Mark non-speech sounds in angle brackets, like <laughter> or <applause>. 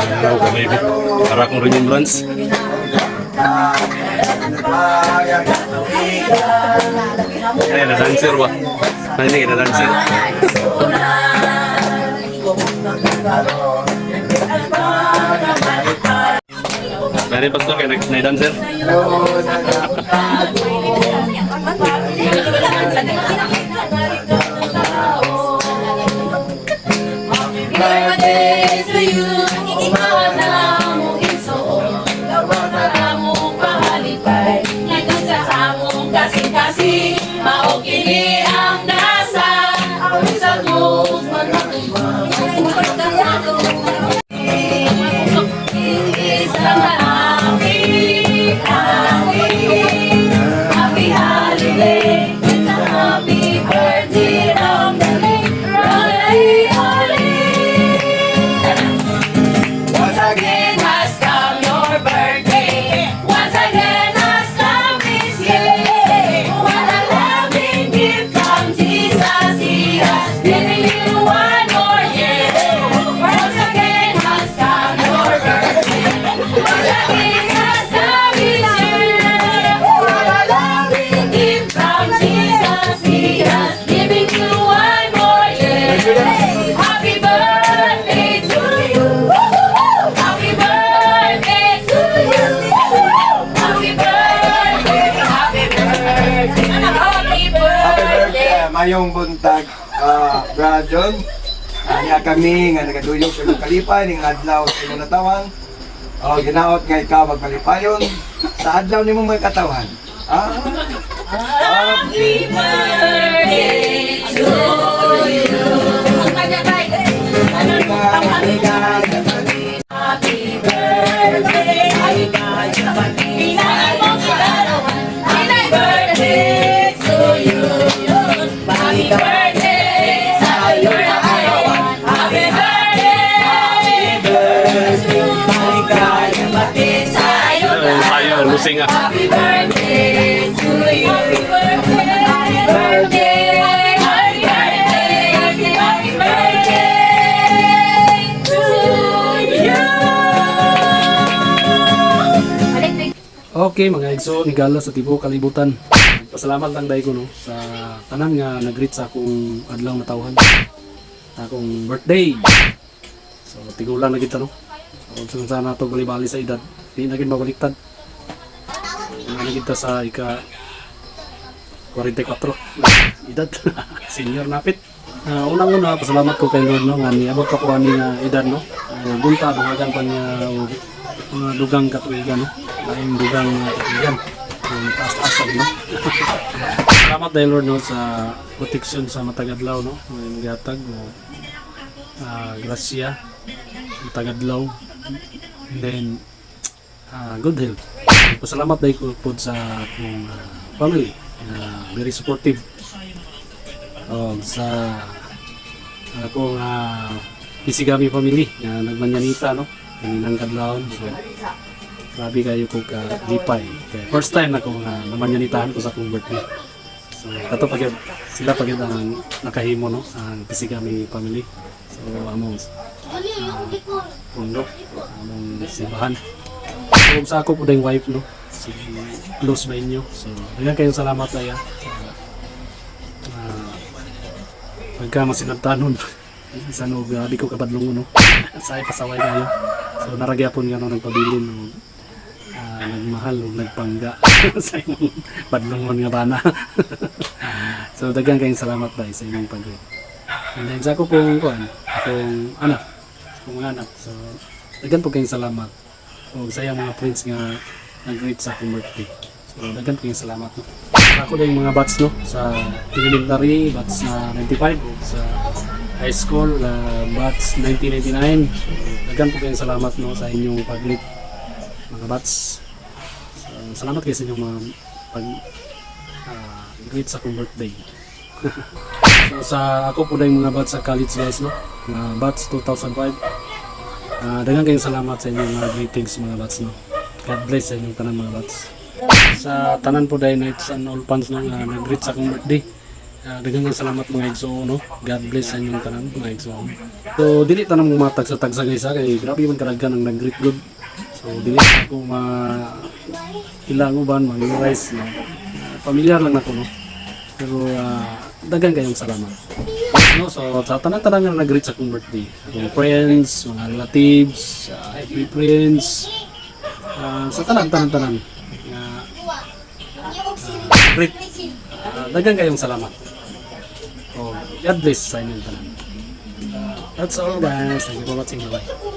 Hello baby. Para akong remembrance. Ay, na dancer ba? Nani na dancer. Nani pastor kay na dancer. birthday Sa mayong buntag, uh, Brad John. Kanya kami nga nagaduyog sa kalipay, ning adlaw sa inyong natawan. O, ginaot nga ikaw magpalipayon sa adlaw ni mong may katawan. Ah, Happy birthday Ah. Happy birthday to you. Happy birthday. Happy birthday. Happy birthday. Happy birthday to you. Okay mga igso, nigala sa tibuok kalibutan. Pasalamat lang dahil ko no, sa tanan nga nag-greet sa akong adlaw na tawhan. Sa akong birthday. So tigulang na kita no. Kung sana to bali-bali sa edad, di na gid mabaliktad. Kita sa ika 44 edad. <laughs> Senior napit. Uh, unang-una, pasalamat ko kay Lord no, nga niabot ka ko ani nga edad no. Uh, bunta, dungagan pa niya mga dugang katuigan no. Laing dugang uh, katuigan. Yung taas-taas pa no. <laughs> Salamat dahil Lord no sa protection sa matagadlaw no. May gatag o uh, grasya matagadlaw. Then uh, good health. Pasalamat dahil ko po sa akong uh, family na very supportive. Oh, sa akong uh, Isigami family na nagmanyanita no? Kaninang kadlawon so grabe kayo ko ka lipay Kaya first time na ko uh, namanyanitahan ko sa akong birthday. So kato pag sila pag ang nakahimo no? Ang Isigami family. So among uh, pundo among simbahan so sa ako po ding wife no? Si Luz ba inyo? So dagan kayong salamat daya sa uh, pagka masinagtanon <laughs> isa no grabe ko kabadlong no? <laughs> Sa pasaway kayo so naragyapon nga no nagpabilin no? Ah, nagmahal o nagpangga. <laughs> Sa imong badlongon nga bana. So dagang kayong salamat dahil sa inyong pag and then sa ako pong kuan akong anak akong mga anak. So dagan po kayong salamat o sa iyang mga friends nga nag-greet sa akong birthday so dagan po kayong salamat no? Ako na yung mga bats no? Sa elementary bats na 95 o sa high school uh, bats 1999 so, dagan po kayong salamat no sa inyong pag-greet mga bats. So, salamat kayo sa inyong mga pag uh, greet sa akong birthday <laughs> so sa ako po na yung mga bats sa college guys no? Mga bats 2005 uh, dagan kayong salamat sa inyong mga greetings mga bats no God bless sa inyong tanan mga bats sa tanan po dahil nights and all fans no nga nag-greet sa akong birthday Uh, daghang nga salamat mga igsoon no. God bless sa inyong tanan mga igsoon. So dili ta nang matag sa tagsa guys ha kay grabe man kadaghan ang nag-greet good. So dili ako ma ilang uban mag-rise no. Uh, Pamilyar lang ako no. Pero uh, daghang kayong salamat. No, so sa tanan-tanan nga nag-greet sa akong birthday. Akong friends, mga relatives, uh, friends, uh, sa tanan-tanan-tanan. Uh, great. Uh, daghang kayong salamat. Oh, God bless sa inyong tanan. That's all guys. Thank you for watching. Bye-bye.